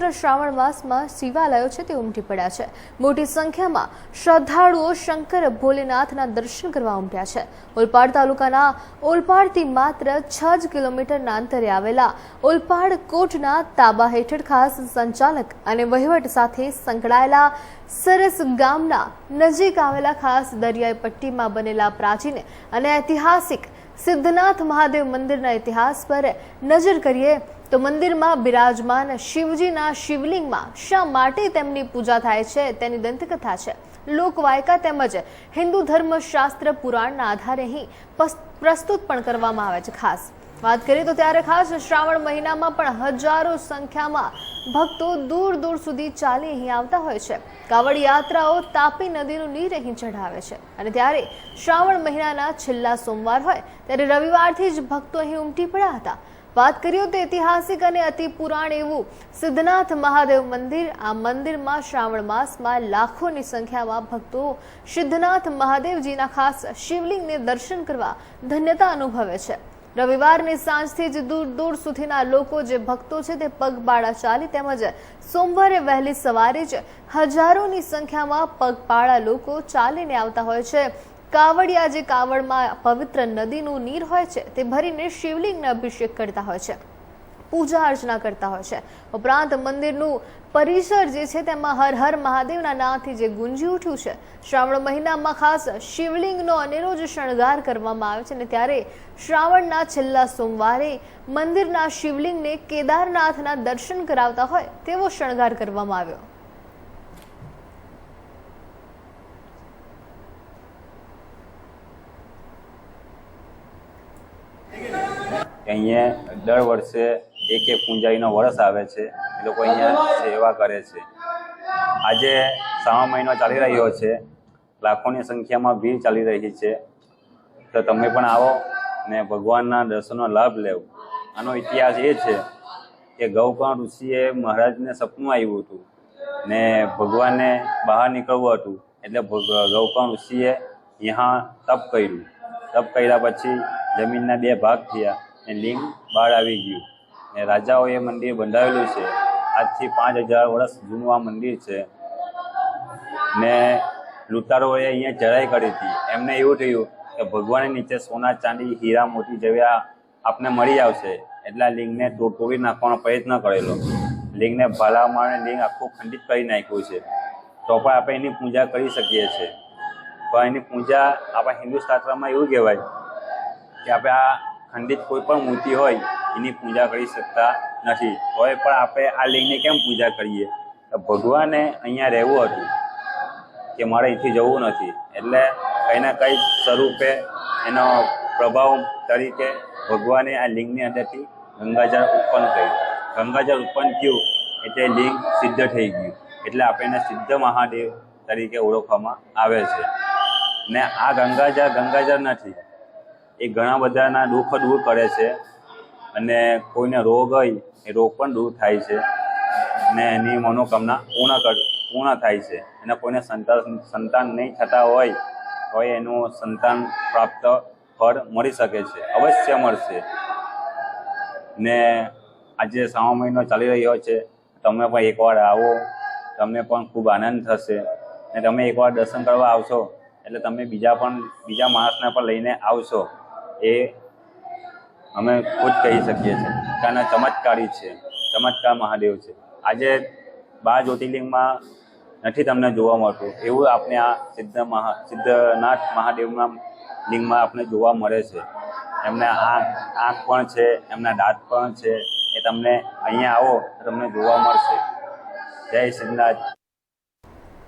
પવિત્ર શ્રાવણ માસમાં શિવાલયો છે તે ઉમટી પડ્યા છે. મોટી સંખ્યામાં શ્રદ્ધાળુઓ શંકર ભોલેનાથના દર્શન કરવા ઉમટ્યા છે. ઓલપાડ તાલુકાના ઓલપાડથી માત્ર છ જ કિલોમીટરના અંતરે આવેલા ઓલપાડ કોટના તાબા હેઠળ ખાસ સંચાલક અને વહીવટ સાથે સંકળાયેલા સરસ ગામના નજીક આવેલા ખાસ દરિયાઈ પટ્ટીમાં બનેલા પ્રાચીન અને ઐતિહાસિક સિદ્ધનાથ મહાદેવ મંદિરના ઇતિહાસ પર નજર કરીએ તો મંદિરમાં બિરાજમાન શિવજીના શિવલિંગમાં શા માટે તેમની પૂજા થાય છે તેની દંતકથા છે. લોકવાયકા તેમજ હિન્દુ ધર્મશાસ્ત્ર પુરાણના આધારે અહીં પ્રસ્તુત પણ કરવામાં આવે છે ખાસ. વાત કરીએ તો ત્યારે ખાસ શ્રાવણ મહિનામાં પણ હજારો સંખ્યામાં ભક્તો દૂર દૂર સુધી ચાલી અહીં આવતા હોય છે. કાવડ યાત્રાઓ તાપી નદીનું નીર અહીં ચઢાવે છે. અને ત્યારે શ્રાવણ મહિનાના છેલ્લા સોમવાર હોય, ત્યારે રવિવારથી જ ભક્તો અહીં ઉમટી પડ્યા હતા. વાત કરીએ તો ઐતિહાસિક અને અતિ પુરાણ એવું સિદ્ધનાથ મહાદેવ મંદિર. આ મંદિરમાં શ્રાવણ માસમાં લાખોની સંખ્યામાં ભક્તો સિદ્ધનાથ મહાદેવજીના ખાસ શિવલિંગને દર્શન કરવા ધન્યતા અનુભવે છે. રવિવારની સાંજથી જ દૂર દૂર સુધીના લોકો જે ભક્તો છે તે પગપાળા ચાલી તેમજ સોમવારે વહેલી સવારે જ હજારોની સંખ્યામાં પગપાળા લોકો ચાલીને આવતા હોય છે. કાવડિયા જે કાવડમાં પવિત્ર નદીનું નીર હોય છે, તે ભરીને શિવલિંગને અભિષેક કરતા હોય છે, પૂજા અર્ચના કરતા હોય છે. ઉપરાંત મંદિરનું પરિસર જે છે, તેમાં હર હર મહાદેવના નાથી જે ગુંજી ઉઠ્યું છે, શ્રાવણ મહિનામાં ખાસ શિવલિંગનો અનેરો જ શણગાર કરવામાં આવે છે અને ત્યારે શ્રાવણના છેલ્લા સોમવારે મંદિરના શિવલિંગને કેદારનાથના દર્શન કરાવતા હોય તેવો શણગાર કરવામાં આવ્યો. અહીંયા દર વર્ષે એક એક પૂંજારીનો વરસ આવે છે. એ લોકો અહીંયા સેવા કરે છે. આજે શ્રાવણ મહિનો ચાલી રહ્યો છે. લાખોની સંખ્યામાં ભીડ ચાલી રહી છે. તો તમે પણ આવો ને ભગવાનના દર્શનનો લાભ લેવો. આનો ઇતિહાસ એ છે કે ગૌકર્ણ ઋષિએ મહારાજને સપનું આવ્યું હતું ને ભગવાનને બહાર નીકળવું હતું. એટલે ગૌકર્ણ ઋષિએ यहाँ તપ કર્યું. તપ કર્યા પછી જમીનના બે ભાગ થયા. ને લિંગ બહાર આવી ગયું. ને રાજાઓએ મંદિર બંધાવેલું છે. આજથી પાંચ હજાર વર્ષ જૂનું આ મંદિર છે. ને લૂંટારોએ અહીંયા ચઢાઈ કરી હતી. એમને એવું થયું કે ભગવાનની નીચે સોના, ચાંદી, હીરા, મોતી જેવા આપને મળી આવશે. એટલે લિંગને તોડી નાખવાનો પ્રયત્ન કરેલો. લિંગને ભાલા મારે લિંગ આખું ખંડિત કરી નાખ્યું છે. તો પણ આપણે એની પૂજા કરી શકીએ છીએ. પણ એની પૂજા આપણા હિન્દુ શાસ્ત્રમાં એવું કહેવાય કે આપણે આ ખંડિત કોઈ પણ મૂર્તિ હોય, એની પૂજા કરી શકતા નથી. તોય પણ આપણે આ લિંગની કેમ પૂજા કરીએ? તો ભગવાને અહીંયા રહેવું હતું કે મારે અહીંથી જવું નથી. એટલે કંઈ ના કંઈ સ્વરૂપે એનો પ્રભાવ તરીકે ભગવાને આ લિંગની અંદરથી ગંગાજળ ઉત્પન્ન કર્યું. ગંગાજળ ઉત્પન્ન થયું એટલે લિંગ સિદ્ધ થઈ ગયું. એટલે આપણે એને સિદ્ધ મહાદેવ તરીકે ઓળખવામાં આવે છે. ને આ ગંગાજળ ગંગાજળ નથી. એ ઘણા બધાના દુઃખ દૂર કરે છે અને કોઈને રોગ હોય, એ રોગ પણ દૂર થાય છે ને એની મનોકામના પૂર્ણ કર, પૂર્ણ થાય છે. અને કોઈને સંતાન સંતાન નહીં થતા હોય, તો એનું સંતાન પ્રાપ્ત ફળ મળી શકે છે, અવશ્ય મળશે. ને આજે શ્રાવણ મહિનો ચાલી રહ્યો છે, તમે પણ એકવાર આવો, તમને પણ ખૂબ આનંદ થશે. ને તમે એકવાર દર્શન કરવા આવશો, એટલે તમે બીજા પણ, બીજા માણસને પણ લઈને આવશો. એ અમે ખુદ કહી શકીએ છીએ. કારણ ચમત્કારી છે. ચમત્કાર મહાદેવ છે. આજે બાર જ્યોતિર્લિંગમાં નથી તમને જોવા મળતું. એવું આપણે આ સિદ્ધ મહા, સિદ્ધનાથ મહાદેવના લિંગમાં આપણે જોવા મળે છે. એમના આંખ આંખ પણ છે, એમના દાંત પણ છે. એ તમને અહીંયા આવો તમને જોવા મળશે. જય સિદ્ધનાથ